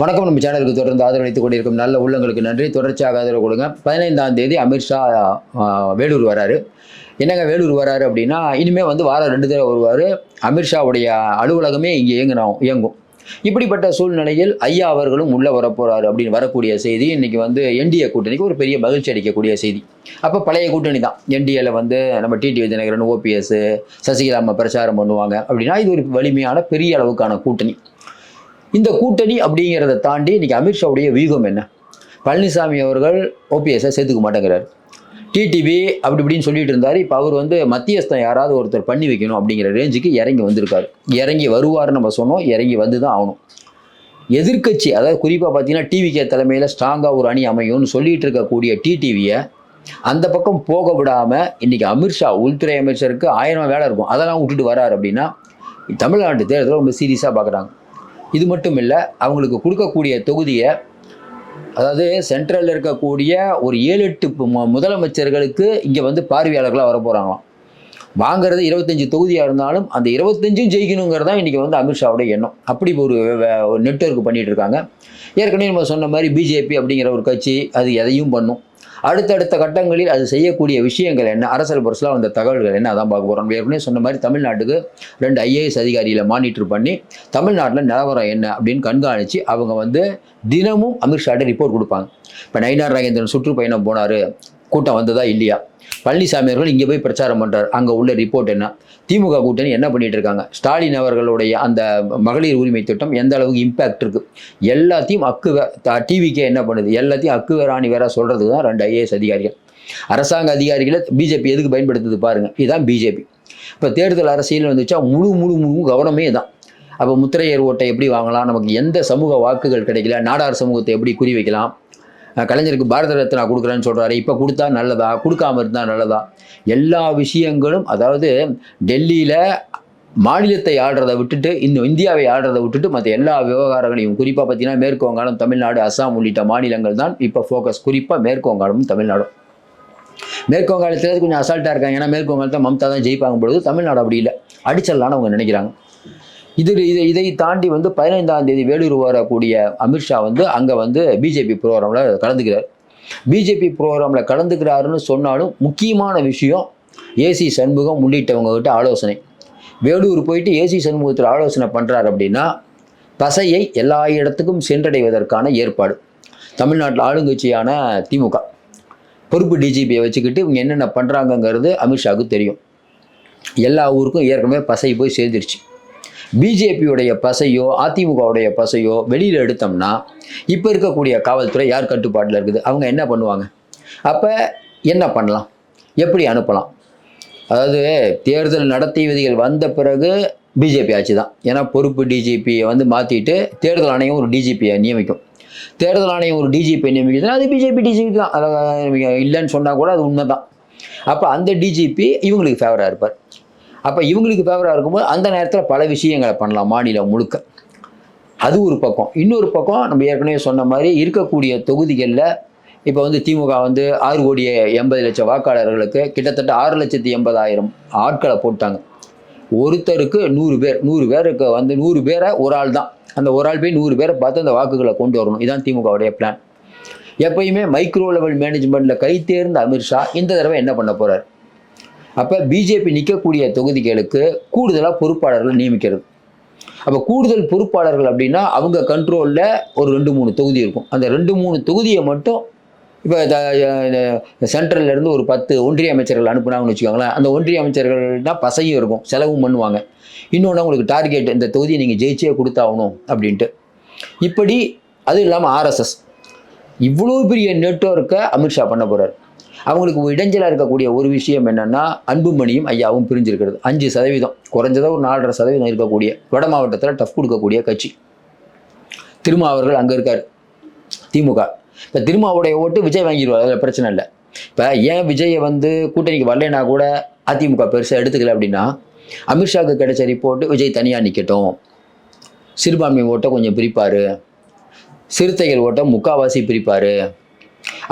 வணக்கம். நம்ம சேனலுக்கு தொடர்ந்து ஆதரவளித்துக் கொண்டிருக்கும் நல்ல உள்ளங்களுக்கு நன்றி. தொடர்ச்சியாக ஆதரவு கொடுங்க. பதினைந்தாம் தேதி அமித்ஷா வேலூர் வராரு. என்னங்க வேலூர் வராரு அப்படின்னா இனிமேல் வந்து வாரம் ரெண்டு தடவை வருவார். அமித்ஷாவுடைய அலுவலகமே இங்கே இயங்கினோம் இயங்கும். இப்படிப்பட்ட சூழ்நிலையில் ஐயா அவர்களும் உள்ளே வரப்போகிறாரு அப்படின்னு வரக்கூடிய செய்தி இன்றைக்கி வந்து என்டிஏ கூட்டணிக்கு ஒரு பெரிய மகிழ்ச்சி அளிக்கக்கூடிய செய்தி. அப்போ பழைய கூட்டணி தான். என்டிஏல வந்து நம்ம டிடி தினகரன் ஓபிஎஸ் சசிகலா பிரச்சாரம் பண்ணுவாங்க அப்படின்னா இது ஒரு வலிமையான பெரிய அளவுக்கான கூட்டணி. இந்த கூட்டணி அப்படிங்கிறத தாண்டி இன்னைக்கு அமித்ஷாவுடைய வியூகம் என்ன? பழனிசாமி அவர்கள் ஓபிஎஸ்ஸை சேர்த்துக்க மாட்டேங்கிறார். டிடிவி அப்படி இப்படின்னு சொல்லிட்டு இருந்தார். இப்போ அவர் வந்து மத்தியஸ்தம் யாராவது ஒருத்தர் பண்ணி வைக்கணும் அப்படிங்கிற ரேஞ்சுக்கு இறங்கி வந்திருக்காரு. இறங்கி வருவார்னு நம்ம சொன்னோம். இறங்கி வந்து தான் ஆகணும். எதிர்க்கட்சி அதாவது குறிப்பாக பார்த்தீங்கன்னா டிவிகே தலைமையில் ஸ்ட்ராங்காக ஒரு அணி அமையும்னு சொல்லிட்டு இருக்கக்கூடிய டிடிவியை அந்த பக்கம் போக விடாமல் இன்றைக்கி அமித்ஷா உள்துறை அமைச்சருக்கு ஆயிரம் வேலை இருக்கும். அதெல்லாம் விட்டுட்டு வராரு அப்படின்னா தமிழ்நாட்டு தேர்தலை ரொம்ப சீரியஸாக பார்க்குறாங்க இது மட்டும் இல்லை அவங்களுக்கு கொடுக்கக்கூடிய தொகுதியை அதாவது சென்ட்ரலில் இருக்கக்கூடிய ஒரு ஏழு எட்டு மு- முதலமைச்சர்களுக்கு இங்கே வந்து பார்வையாளர்களாக வர போகிறாங்களாம் வாங்கிறது இருபத்தஞ்சி தொகுதியாக இருந்தாலும் அந்த இருபத்தஞ்சும் ஜெயிக்கணுங்கிறது தான் இன்றைக்கி வந்து அமித்ஷாவுடைய எண்ணம். அப்படி ஒரு நெட்ஒர்க் ஒரு நெட்வொர்க் பண்ணிகிட்டு இருக்காங்க. ஏற்கனவே நம்ம சொன்ன மாதிரி பிஜேபி அப்படிங்கிற ஒரு கட்சி அது எதையும் பண்ணும். அடுத்தடுத்த கட்டங்களில் அது செய்யக்கூடிய விஷயங்கள் என்ன? அரசியல் பொருசலாக வந்த தகவல்கள் என்ன? அதான் பார்க்க போகிறோம் ஏற்கனவே சொன்ன மாதிரி தமிழ்நாட்டுக்கு ரெண்டு ஐஏஎஸ் அதிகாரியில் மானிட்டர் பண்ணி தமிழ்நாட்டில் நிலவரம் என்ன அப்படின்னு கண்காணித்து அவங்க வந்து தினமும் அமித்ஷாட்ட ரிப்போர்ட் கொடுப்பாங்க. இப்போ நயினார் நாகேந்திரன் சுற்றுப்பயணம் போனார். கூட்டம் வந்ததா இல்லையா? பழனிசாமி அவர்கள் இங்கே போய் பிரச்சாரம் பண்ணுறார் அங்கே உள்ள ரிப்போர்ட் என்ன? திமுக கூட்டணி என்ன பண்ணிட்டு இருக்காங்க? ஸ்டாலின் அவர்களுடைய அந்த மகளிர் உரிமை திட்டம் எந்த அளவுக்கு இம்பேக்ட் இருக்குது எல்லாத்தையும் அக்கு டிவிக்கே என்ன பண்ணுது? எல்லாத்தையும் அக்கு வேறாணி வேற சொல்கிறது தான் ரெண்டு ஐஏஎஸ் அதிகாரிகள். அரசாங்க அதிகாரிகளை பிஜேபி எதுக்கு பயன்படுத்துது பாருங்க. இதுதான் பிஜேபி இப்போ தேர்தல் அரசியல் வந்துச்சா முழு முழு முழு கவனமே தான் அப்போ முத்திரையர் ஓட்டை எப்படி வாங்கலாம்? நமக்கு எந்த சமூக வாக்குகள் கிடைக்கல? நாடார் சமூகத்தை எப்படி குறி வைக்கலாம் கலைஞருக்கு பாரத ரத்னா கொடுக்குறேன்னு சொல்கிறாரு இப்போ கொடுத்தா நல்லதா? கொடுக்காம இருந்தால் நல்லதா? எல்லா விஷயங்களும் அதாவது டெல்லியில் மாநிலத்தை ஆடுறதை விட்டுட்டு இந்த இந்தியாவை ஆடுறதை விட்டுட்டு மற்ற எல்லா விவகாரங்களையும் குறிப்பாக பார்த்தீங்கன்னா மேற்கு வங்காளம் தமிழ்நாடு அஸ்ஸாம் உள்ளிட்ட மாநிலங்கள் தான் இப்போ ஃபோக்கஸ் குறிப்பாக மேற்கு வங்காளமும் தமிழ்நாடும். மேற்கு வங்காளத்தில் கொஞ்சம் அசால்ட்டாக இருக்காங்க. ஏன்னா மேற்கு வங்காளத்தை மம்தா தான் ஜெயிப்பாங்க பொழுது தமிழ்நாடு அப்படி இல்லை. அடிச்சிடலான்னு அவங்க நினைக்கிறாங்க. இது இதை இதை தாண்டி வந்து பதினைந்தாம் தேதி வேலூர் வரக்கூடிய அமித்ஷா வந்து அங்கே வந்து பிஜேபி ப்ரோக்ராமில் கலந்துக்கிறார். பிஜேபி ப்ரோக்ராமில் கலந்துக்கிறாருன்னு சொன்னாலும் முக்கியமான விஷயம் ஏசி சண்முகம் உள்ளிட்டவங்க கிட்ட ஆலோசனை. வேலூர் போயிட்டு ஏசி சண்முகத்தில் ஆலோசனை பண்ணுறாரு அப்படின்னா பசையை எல்லா இடத்துக்கும் சென்றடைவதற்கான ஏற்பாடு. தமிழ்நாட்டில் ஆளுங்கட்சியான திமுக. பொறுப்பு டிஜிபியை வச்சுக்கிட்டு இவங்க என்னென்ன பண்ணுறாங்கங்கிறது அமித்ஷாவுக்கு தெரியும். எல்லா ஊருக்கும் ஏற்கனவே பசை போய் சேர்ந்துருச்சு. பிஜேபியுடைய பசையோ அதிமுகவுடைய பசையோ வெளியில் எடுத்தோம்னா இப்போ இருக்கக்கூடிய காவல்துறை யார் கட்டுப்பாட்டில் இருக்குது? அவங்க என்ன பண்ணுவாங்க? அப்போ என்ன பண்ணலாம்? எப்படி அனுப்பலாம்? அதாவது தேர்தல் நடத்தை விதிகள் வந்த பிறகு பிஜேபி ஆட்சி தான். ஏன்னா பொறுப்பு டிஜிபியை வந்து மாற்றிட்டு தேர்தல் ஆணையம் ஒரு டிஜிபியை நியமிக்கும். தேர்தல் ஆணையம் ஒரு டிஜிபியை நியமிக்குதுன்னா அது பிஜேபி டிஜிபி தான். இல்லைன்னு சொன்னால் கூட அது உண்மை தான் அப்போ அந்த டிஜிபி இவங்களுக்கு ஃபேவராக இருப்பார். அப்போ இவங்களுக்கு ஃபேவராக இருக்கும்போது அந்த நேரத்தில் பல விஷயங்களை பண்ணலாம் மாநிலம் முழுக்க. அது ஒரு பக்கம். இன்னொரு பக்கம் நம்ம ஏற்கனவே சொன்ன மாதிரி இருக்கக்கூடிய தொகுதிகளில் இப்போ வந்து திமுக வந்து ஆறு கோடி எண்பது லட்சம் வாக்காளர்களுக்கு கிட்டத்தட்ட ஆறு லட்சத்தி எண்பதாயிரம் ஆட்களை போட்டாங்க. ஒருத்தருக்கு நூறு பேர் நூறு பேருக்கு வந்து நூறு பேரை ஒரு ஆள் தான். அந்த ஒரு ஆள் போய் நூறு பேரை பார்த்து அந்த வாக்குகளை கொண்டு வரணும். இதான் திமுகவுடைய பிளான் எப்பயுமே மைக்ரோ லெவல் மேனேஜ்மெண்ட்டில் கை தேர்ந்த அமித்ஷா இந்த தடவை என்ன பண்ண போகிறார் அப்போ பிஜேபி நிற்கக்கூடிய தொகுதிகளுக்கு கூடுதலாக பொறுப்பாளர்கள் நியமிக்கிறது. அப்போ கூடுதல் பொறுப்பாளர்கள் அப்படின்னா அவங்க கண்ட்ரோலில் ஒரு ரெண்டு மூணு தொகுதி இருக்கும். அந்த ரெண்டு மூணு தொகுதியை மட்டும் இப்போ சென்ட்ரல்ல இருந்து ஒரு பத்து ஒன்றிய அமைச்சர்கள் அனுப்புனாங்கன்னு வச்சுக்கோங்களேன். அந்த ஒன்றிய அமைச்சர்கள்னா பசையும் இருக்கும் செலவும் பண்ணுவாங்க. இன்னொன்று உங்களுக்கு டார்கெட் இந்த தொகுதியை நீங்கள் ஜெயிச்சே கொடுத்தாகணும் அப்படின்ட்டு. இப்படி அதுவும் இல்லாமல் ஆர்எஸ்எஸ் இவ்வளோ பெரிய நெட்வொர்க்கை அமித்ஷா பண்ண போகிறார் அவங்களுக்கு இடைஞ்சலாக இருக்கக்கூடிய ஒரு விஷயம் என்னென்னா அன்புமணியும் ஐயாவும் பிரிஞ்சிருக்கிறது. அஞ்சு சதவீதம். குறைஞ்சதா ஒரு நாலரை சதவீதம் இருக்கக்கூடிய வட மாவட்டத்தில் டஃப் கொடுக்கக்கூடிய கட்சி. திருமாவர்கள் அங்கே இருக்கார். திமுக. இப்போ திருமாவுடைய ஓட்டு விஜய் வாங்கிடுவார் அதில் பிரச்சனை இல்லை. இப்போ ஏன் விஜயை வந்து கூட்டணிக்கு வரலைன்னா கூட அதிமுக பெருசாக எடுத்துக்கல அப்படின்னா அமித்ஷாவுக்கு கிடைச்ச ரிப்போர்ட்டு விஜய் தனியாக நிற்கட்டும் சிறுபான்மை ஓட்டை கொஞ்சம் பிரிப்பார். சிறுத்தைகள் ஓட்டை முக்காவாசி பிரிப்பார்.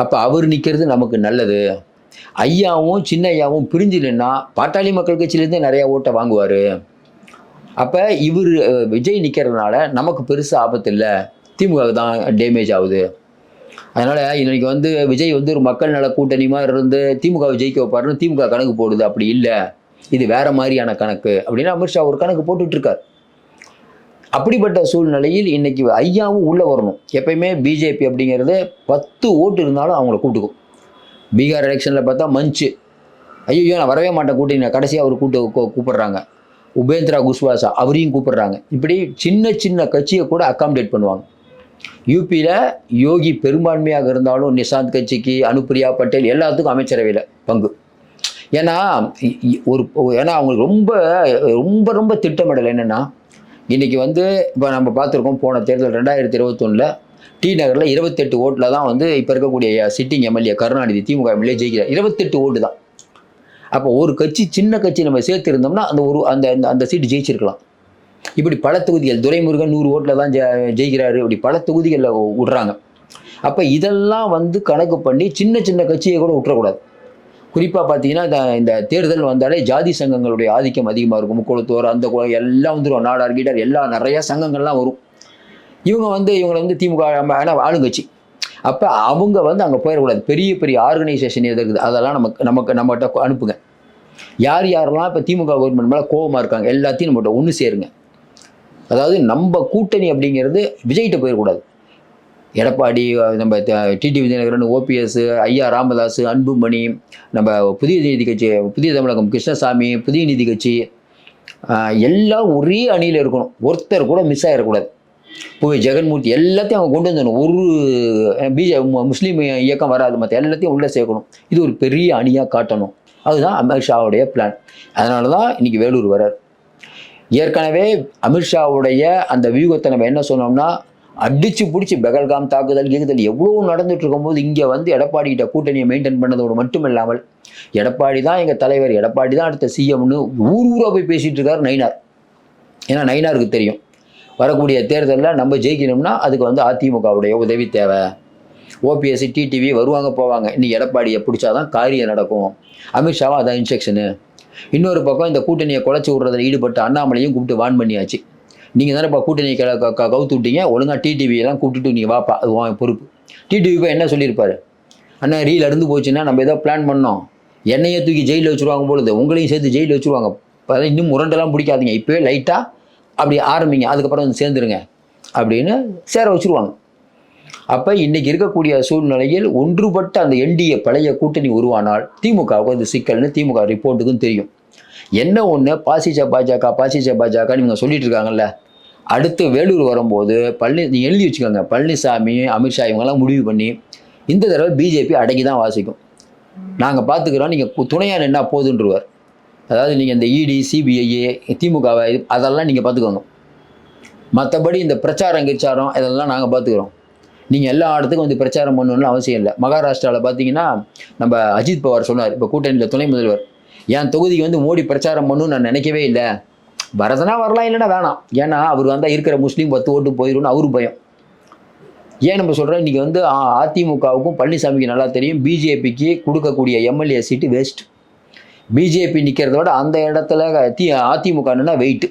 அப்போ அவர் நிற்கிறது நமக்கு நல்லது. ஐயாவும் சின்ன ஐயாவும் பிரிஞ்சு பாட்டாளி மக்கள் கட்சியிலேருந்து நிறையா ஓட்டை வாங்குவார். அப்போ இவர் விஜய் நிற்கிறதுனால நமக்கு பெருசாக ஆபத்து இல்லை திமுக தான் டேமேஜ் ஆகுது. அதனால் இன்னைக்கு வந்து விஜய் வந்து ஒரு மக்கள் நல கூட்டணி இருந்து திமுகவை ஜெயிக்க வைப்பாருன்னு திமுக கணக்கு போடுது. அப்படி இல்லை. இது வேற மாதிரியான கணக்கு. அப்படின்னு அமித்ஷா ஒரு கணக்கு போட்டுட்ருக்கார் அப்படிப்பட்ட சூழ்நிலையில் இன்றைக்கி ஐயாவும் உள்ளே வரணும். எப்பயுமே பிஜேபி அப்படிங்கிறது பத்து ஓட்டு இருந்தாலும் அவங்கள கூட்டுக்கும். பீகார் எலெக்ஷனில் பார்த்தா மஞ்சு. ஐயோ நான் வரவே மாட்டேன் கூட்டிங்க கடைசியாக அவர் கூட்டு கூப்பிட்றாங்க கூப்பிடுறாங்க. உபேந்திரா குஸ்வாசா அவரையும் கூப்பிடுறாங்க. இப்படி சின்ன சின்ன கட்சியை கூட அக்காமடேட் பண்ணுவாங்க. யூபியில் யோகி பெரும்பான்மையாக இருந்தாலும் நிஷாந்த் கட்சிக்கு அனுப்பிரியா பட்டேல் எல்லாத்துக்கும் அமைச்சரவையில் பங்கு. ஏன்னா ஒரு ஏன்னா அவங்களுக்கு ரொம்ப ரொம்ப ரொம்ப திட்டமிடல் என்னென்னா இன்றைக்கி வந்து இப்போ நம்ம பார்த்துருக்கோம் போன தேர்தல் ரெண்டாயிரத்தி இருபத்தொன்னில் டி நகரில் இருபத்தெட்டு ஓட்டில் தான் வந்து இப்போ இருக்கக்கூடிய sitting MLA Karunanidhi DMK MLA ஜெயிக்கிறார். இருபத்தெட்டு ஓட்டு தான். அப்போ ஒரு கட்சி சின்ன கட்சி நம்ம சேர்த்துருந்தோம்னா அந்த ஒரு அந்த அந்த- அந்த சீட்டு ஜெயிச்சிருக்கலாம். இப்படி பல தொகுதிகள் துரைமுருகன் நூறு ஓட்டில் தான் ஜெ- ஜெயிக்கிறாரு. இப்படி பல தொகுதிகளில் விடுறாங்க அப்போ இதெல்லாம் வந்து கணக்கு பண்ணி சின்ன சின்ன கட்சியை கூட விட்டுறக்கூடாது குறிப்பாக பார்த்தீங்கன்னா இந்த இந்த தேர்தல் வந்தாலே ஜாதி சங்கங்களுடைய ஆதிக்கம் அதிகமாக இருக்கும். முக்குளத்தோர் அந்த எல்லாம் வந்துடும் நாடார் கீடர் எல்லாம் நிறையா சங்கங்கள்லாம் வரும். இவங்க வந்து இவங்களை வந்து திமுக நம்ம ஆனால் ஆளுங்கட்சி. அப்போ அவங்க வந்து அங்கே போயிடக்கூடாது பெரிய பெரிய ஆர்கனைசேஷன் எது இருக்குது அதெல்லாம் நமக்கு நமக்கு நம்மகிட்ட அனுப்புங்க. யார் யாரெல்லாம் இப்போ திமுக கவர்மெண்ட் மேலே கோபமாக இருக்காங்க எல்லாத்தையும் நம்மகிட்ட ஒன்று சேருங்க. அதாவது நம்ம கூட்டணி அப்படிங்கிறது விஜய்கிட்ட போயிடக்கூடாது எடப்பாடி நம்ம டிடி விஜயநகரன் ஓபிஎஸ் ஐயா ராமதாஸ் அன்புமணி நம்ம புதிய நீதி கட்சி புதிய தமிழகம் கிருஷ்ணசாமி புதிய நீதி கட்சி எல்லாம் ஒரே அணியில் இருக்கணும். ஒருத்தர் கூட மிஸ் ஆகிடக்கூடாது போய் ஜெகன்மூர்த்தி எல்லாத்தையும் அவங்க கொண்டு வந்துடணும் ஒரு பிஜே முஸ்லீம் இயக்கம் வராது மற்ற எல்லாத்தையும் உள்ளே சேர்க்கணும். இது ஒரு பெரிய அணியாக காட்டணும். அதுதான் அமித்ஷாவுடைய பிளான் அதனால தான் இன்னைக்கு வேலூர் வரார் ஏற்கனவே அமித்ஷாவுடைய அந்த வியூகத்தை நம்ம என்ன சொன்னோம்னா அடிச்சு பிடிச்சி பெகல்காம் தாக்குதல் கீக்குதல் எவ்வளோ நடந்துட்டு இருக்கும்போது இங்கே வந்து எடப்பாடி கிட்ட கூட்டணியை மெயின்டைன் பண்ணதோடு மட்டும் இல்லாமல் எடப்பாடி தான் எங்கள் தலைவர் எடப்பாடி தான் அடுத்த சிஎம்னு ஊர் ஊராக போய் பேசிட்டு இருக்காரு நயினார். ஏன்னா நயினாருக்கு தெரியும். வரக்கூடிய தேர்தலில் நம்ம ஜெயிக்கணும்னா அதுக்கு வந்து அதிமுகவுடைய உதவி தேவை. ஓபிஎஸ்சி டிடிவி வருவாங்க போவாங்க. இன்னைக்கு எடப்பாடியை பிடிச்சாதான் காரியம் நடக்கும். அமித்ஷாவும் அதான் இன்ஸ்ட்ரக்ஷனு இன்னொரு பக்கம் இந்த கூட்டணியை குலைச்சி விடுறதுல ஈடுபட்ட அண்ணாமலையும் கூப்பிட்டு வான் பண்ணியாச்சு. நீங்கள் தானே இப்போ க க- கவுத்து விட்டீங்க. ஒழுங்காக டிடிவி எல்லாம் கூப்பிட்டுட்டு நீங்கள் வாப்பா அது உன் பொறுப்பு. டிடிவி இப்போ என்ன சொல்லியிருப்பாரு? அண்ணா ரீல் அருந்து போச்சுன்னா நம்ம ஏதோ பிளான் பண்ணோம். என்னையே தூக்கி ஜெயிலில் வச்சுருவாங்க பொழுது உங்களையும் சேர்த்து ஜெயிலில் வச்சுருவாங்க. இன்னும் முரண்டெல்லாம் பிடிக்காதீங்க. இப்போவே லைட்டாக அப்படி ஆரம்பிங்க. அதுக்கப்புறம் வந்து சேர்ந்துருங்க. அப்படின்னு சேர வச்சுருவாங்க. அப்போ இன்றைக்கி இருக்கக்கூடிய சூழ்நிலையில் ஒன்றுபட்ட அந்த என்டிஏ பழைய கூட்டணி உருவானால் திமுகவுக்கு அது சிக்கல்னு திமுக ரிப்போர்ட்டுக்கும் தெரியும். என்ன ஒன்று பாசிச்ச பாஜக பாசிச்ச பாஜகன்னு இவங்க சொல்லிட்டு இருக்காங்கல்ல. அடுத்து வேலூர் வரும்போது பழனி நீங்கள் எழுதி வச்சுக்கோங்க. பழனிசாமி அமித்ஷா இவங்கெல்லாம் முடிவு பண்ணி இந்த தடவை பிஜேபி அடங்கி தான் வாசிக்கும் நாங்கள் பார்த்துக்கிறோம் நீங்கள் துணையாக நின்னா போதுன்றவர். அதாவது நீங்கள் இந்த இடி சிபிஐஏ திமுகவை அதெல்லாம் நீங்கள் பார்த்துக்கோங்க மற்றபடி இந்த பிரச்சாரம் கிச்சாரம் இதெல்லாம் நாங்கள் பார்த்துக்குறோம் நீங்கள் எல்லா இடத்துக்கும் வந்து பிரச்சாரம் பண்ணணும்னு அவசியம் இல்லை. மகாராஷ்டிராவில் பார்த்தீங்கன்னா நம்ம அஜித் பவார் சொன்னார். இப்போ கூட்டணியில் துணை முதல்வர். என் தொகுதிக்கு வந்து மோடி பிரச்சாரம் பண்ணுன்னு நான் நினைக்கவே இல்லை. வரதுனா வரலாம் இல்லைன்னா வேணாம். ஏன்னா அவர் வந்தால் இருக்கிற முஸ்லீம் பத்து ஓட்டு போயிடும்னு அவரு பயம். ஏன் நம்ம சொல்கிறோம் இன்றைக்கி வந்து அதிமுகவுக்கும் பழனிசாமிக்கு நல்லா தெரியும். பிஜேபிக்கு கொடுக்கக்கூடிய எம்எல்ஏ சீட்டு வேஸ்ட் பிஜேபி நிற்கிறத விட அந்த இடத்துல தி அதிமுகன்னா வெயிட்டு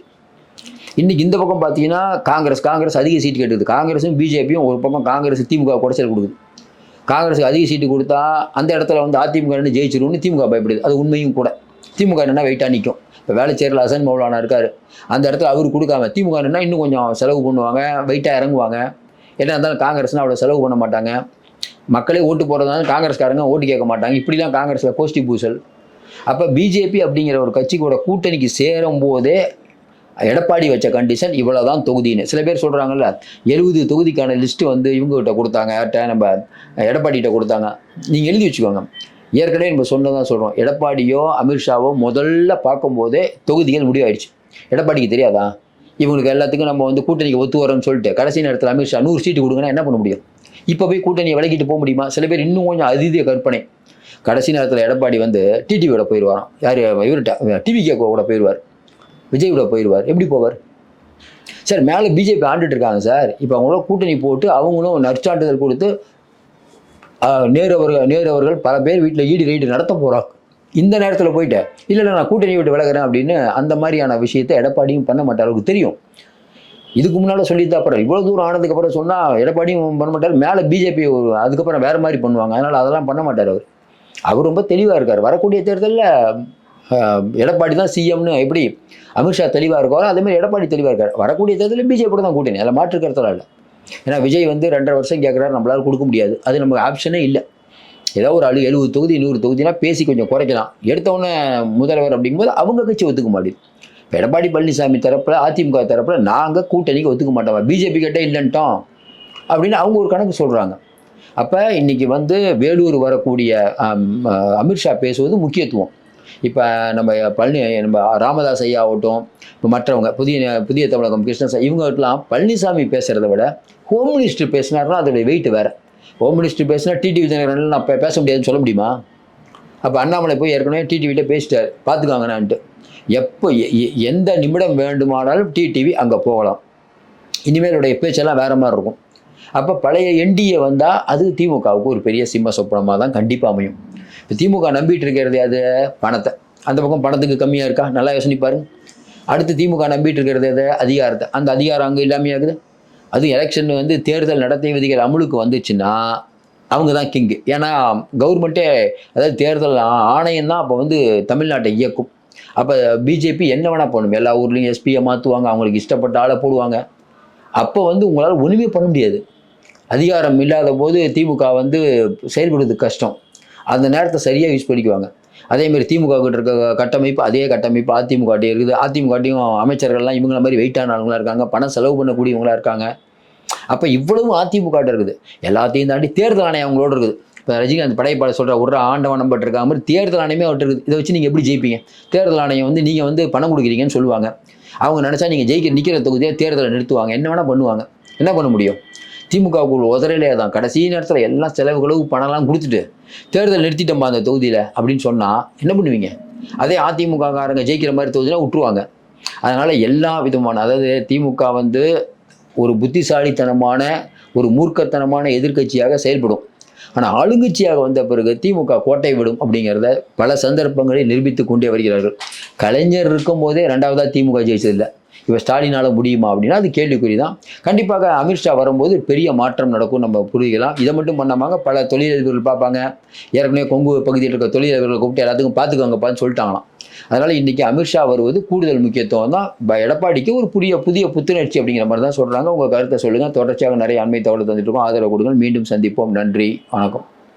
இன்றைக்கி இந்த பக்கம் பார்த்தீங்கன்னா காங்கிரஸ் காங்கிரஸ் அதிக சீட்டு கேட்டுக்குது. காங்கிரஸும் பிஜேபியும் ஒரு பக்கம் காங்கிரஸ் திமுக குடைச்சல் கொடுக்குது. காங்கிரஸுக்கு அதிக சீட்டு கொடுத்தா அந்த இடத்துல வந்து அதிமுக ஜெயிச்சிரும்னு திமுக பயப்படுது. அது உண்மையும் கூட. திமுக என்னன்னா வெயிட்டாக நிற்கும் இப்போ வேலைச்சேரில் அசன் மௌலானா இருக்கார். அந்த இடத்துல அவர் கொடுக்காம திமுக என்னன்னா இன்னும் கொஞ்சம் செலவு பண்ணுவாங்க வெயிட்டாக இறங்குவாங்க. என்ன இருந்தாலும் காங்கிரஸ்னால் அவ்வளோ செலவு பண்ண மாட்டாங்க. மக்களே ஓட்டு போகிறதால காங்கிரஸ்காரங்க ஓட்டு கேட்க மாட்டாங்க. இப்படிலாம் காங்கிரஸில் கோஷ்டி பூசல். அப்போ பிஜேபி அப்படிங்கிற ஒரு கட்சிக்கூட கூட்டணிக்கு சேரும் போதே எடப்பாடி வச்ச கண்டிஷன் இவ்வளோ தான் தொகுதின்னு. சில பேர் சொல்கிறாங்கல்ல எழுபது தொகுதிக்கான லிஸ்ட்டு வந்து இவங்ககிட்ட கொடுத்தாங்க. யார்கிட்ட? நம்ம எடப்பாடிகிட்ட கொடுத்தாங்க. நீங்கள் எழுதி வச்சுக்கோங்க. ஏற்கனவே நம்ம சொன்னதான் சொல்கிறோம் எடப்பாடியோ அமித்ஷாவோ முதல்ல பார்க்கும்போதே தொகுதிகள் முடிவாயிடுச்சு. எடப்பாடிக்கு தெரியாதா? இவங்களுக்கு எல்லாத்துக்கும் நம்ம வந்து கூட்டணிக்கு ஒத்து வரோம்னு சொல்லிட்டு கடைசி நேரத்தில் அமித்ஷா நூறு சீட்டு கொடுங்கன்னா என்ன பண்ண முடியும்? இப்போ போய் கூட்டணியை விலகிட்டு போக முடியுமா? சில பேர் இன்னும் கொஞ்சம் அதிதிய கற்பனை. கடைசி நேரத்தில் எடப்பாடி வந்து டிடிவியோட போயிடுவாராம் யார்? இவர்கிட்ட டிவிகே கூட போயிடுவார் விஜய் போயிடுவார் எப்படி போவார்? சார் மேலே பிஜேபி ஆண்டுட்டு இருக்காங்க சார். இப்போ அவங்களோட கூட்டணி போட்டு அவங்களும் நற்சான்றிதழ் கொடுத்து நேரு அவர்கள் நேரு அவர்கள் பல பேர் வீட்டில் ஈடு ரைடு நடத்த போகிறாங்க இந்த நேரத்தில் போயிட்டேன் இல்லை நான் கூட்டணி விட்டு விலகிறேன் அப்படின்னு அந்த மாதிரியான விஷயத்தை எடப்பாடியும் பண்ண மாட்டார். அவருக்கு தெரியும். இதுக்கு முன்னால் சொல்லிட்டு அப்புறம் இவ்வளோ தூரம் ஆனதுக்கு அப்புறம் சொன்னால் எடப்பாடியும் பண்ண மாட்டார். மேலே பிஜேபி அதுக்கப்புறம் வேறு மாதிரி பண்ணுவாங்க. அதனால் அதெல்லாம் பண்ண மாட்டார் அவர். அவர் ரொம்ப தெளிவாக இருக்கார். வரக்கூடிய தேர்தலில் எடப்பாடி தான் சிஎம்னு எப்படி அமித்ஷா தெளிவாக இருக்காரோ அதே மாதிரி எடப்பாடி தெளிவாக இருக்கார். வரக்கூடிய தேர்தலில் பிஜேபி தான் கூட்டணி. அதில் மாற்று கருத்தெல்லாம் இல்லை. ஏன்னா விஜய் வந்து ரெண்டரை வருஷம் கேட்குறாரு நம்மளால கொடுக்க முடியாது. அது நமக்கு ஆப்ஷனே இல்லை. ஏதோ ஒரு அழு எழுபது தொகுதி நூறு தொகுதினா பேசி கொஞ்சம் குறைக்கலாம். எடுத்தவொடனே முதல்வர் அப்படிங்கும்போது அவங்க கட்சி ஒத்துக்க மாட்டேது இப்போ எடப்பாடி பழனிசாமி தரப்பில் அதிமுக தரப்பில் நாங்கள் கூட்டணிக்கு ஒத்துக்க மாட்டோம்? பிஜேபி கிட்டே இல்லைன்ட்டோம் அப்படின்னு அவங்க ஒரு கணக்கு சொல்கிறாங்க அப்போ இன்னைக்கு வந்து வேலூர் வரக்கூடிய அமித்ஷா பேசுவது முக்கியத்துவம். இப்போ நம்ம பழனி நம்ம ராமதாஸ் ஐயா ஆகட்டும் இப்போ மற்றவங்க புதிய புதிய தமிழகம் கிருஷ்ணசாமி இவங்ககிட்டலாம் பழனிசாமி பேசுகிறத விட ஹோம் மினிஸ்டர் பேசினார்னா அதோடைய வெயிட் வேறு. ஹோம் மினிஸ்டர் பேசினா டிடிவி தினகரன் நான் பேச முடியாதுன்னு சொல்ல முடியுமா? அப்போ அண்ணாமலை போய் ஏற்கனவே டிடிவிட்ட பேசிட்டார். பார்த்துக்காங்கண்ணான்ட்டு எப்போ எ- எ- எந்த நிமிடம் வேண்டுமானாலும் டிடிவி அங்கே போகலாம். இனிமேலுடைய பேச்செல்லாம் வேற மாதிரி இருக்கும். அப்போ பழைய என்டிஏ வந்தால் அது திமுகவுக்கு ஒரு பெரிய சிம்ம சொப்பனமாக தான் கண்டிப்பாக அமையும். இப்போ திமுக நம்பிட்டு இருக்கிறது அது பணத்தை. அந்த பக்கம் பணத்துக்கு கம்மியாக இருக்கா? நல்லா யோசனை பாருங்க. அடுத்து திமுக நம்பிட்டு இருக்கிறது அது அதிகாரத்தை. அந்த அதிகாரம் அங்கே இல்லாமையா இருக்குது? அது எலெக்ஷன் வந்து தேர்தல் நடத்தை விதிகள் அமுலுக்கு வந்துச்சுன்னா அவங்க தான் கிங்கு ஏன்னா கவர்மெண்ட்டே அதாவது தேர்தல் ஆணையம் தான் அப்போ வந்து தமிழ்நாட்டை இயக்கும். அப்போ பிஜேபி என்ன வேணால் பண்ணணும் எல்லா ஊர்லேயும் எஸ்பியை மாற்றுவாங்க அவங்களுக்கு இஷ்டப்பட்ட ஆளை போடுவாங்க. அப்போ வந்து உங்களால் ஒன்றுமே பண்ண முடியாது. அதிகாரம் இல்லாத போது திமுக வந்து செயல்படுறது கஷ்டம். அந்த நேரத்தை சரியாக யூஸ் பண்ணிக்குவாங்க. அதேமாதிரி திமுக கிட்ட இருக்க கட்டமைப்பு அதே கட்டமைப்பு அதிமுக இருக்குது. அதிமுகட்டையும் அமைச்சர்கள்லாம் இவங்கள மாதிரி வெயிட்டான ஆளுங்களா இருக்காங்க. பணம் செலவு பண்ணக்கூடியவங்களா இருக்காங்க. அப்போ இவ்வளவும் அதிமுகட்ட இருக்குது. எல்லாத்தையும் தாண்டி தேர்தல் ஆணையம் அவங்களோட இருக்குது. இப்போ ரஜினிகாந்த் படைப்பாளர் சொல்கிற ஒரு ஆண்டவன் நம்பர் மாதிரி தேர்தல் ஆணையமே அவர்கிட்ட இருக்குது. இதை வச்சு நீங்கள் எப்படி ஜெயிப்பீங்க? தேர்தல் ஆணையம் வந்து நீங்கள் வந்து பணம் கொடுக்குறீங்கன்னு சொல்லுவாங்க. அவங்க நினச்சா நீங்கள் ஜெயிக்க நிற்கிற தொகுதியாக தேர்தலை நிறுத்துவாங்க. என்ன வேணால் பண்ணுவாங்க. என்ன பண்ண முடியும்? திமுகவுக்குள்ள உதறையிலே தான். கடைசி நேரத்தில் எல்லாம் செலவுகளும் பணம்லாம் கொடுத்துட்டு தேர்தல் நிறுத்திட்டோம்பா அந்த தொகுதியில் அப்படின்னு சொன்னால் என்ன பண்ணுவீங்க? அதே அதிமுககாரங்க ஜெயிக்கிற மாதிரி தொகுதியில் விட்டுருவாங்க. அதனால் எல்லா விதமான அதாவது திமுக வந்து ஒரு புத்திசாலித்தனமான ஒரு மூர்க்கத்தனமான எதிர்க்கட்சியாக செயல்படும். ஆனால் ஆளுங்கட்சியாக வந்த பிறகு திமுக கோட்டை விடும் அப்படிங்கிறத பல சந்தர்ப்பங்களில் நிரூபித்து கொண்டே வருகிறார்கள். கலைஞர் இருக்கும்போதே ரெண்டாவதாக திமுக ஜெயிச்சதில்லை. இப்போ ஸ்டாலினால் முடியுமா அப்படின்னா அது கேள்விக்குறி தான் கண்டிப்பாக அமித்ஷா வரும்போது பெரிய மாற்றம் நடக்கும் நம்ம புரிஞ்சுக்கலாம். இதை மட்டும் பண்ணாமல் பல தொழிலதிபர்கள் பார்ப்பாங்க. ஏற்கனவே கொங்கு பகுதியில் இருக்க தொழிலதிபர்களை கூப்பிட்டு எல்லாத்துக்கும் பார்த்துக்கோங்கப்பான்னு சொல்லிட்டாங்களாம். அதனால் இன்றைக்கி அமித்ஷா வருவது கூடுதல் முக்கியத்துவம் தான். எடப்பாடிக்கு ஒரு புதிய புதிய புத்துணர்ச்சி அப்படிங்கிற மாதிரி தான் சொல்கிறாங்க உங்கள் கருத்தை சொல்லுங்கள் தொடர்ச்சியாக நிறைய அண்மை தகவல் தந்துட்டு இருக்கோம். ஆதரவு கொடுங்க மீண்டும் சந்திப்போம். நன்றி. வணக்கம்.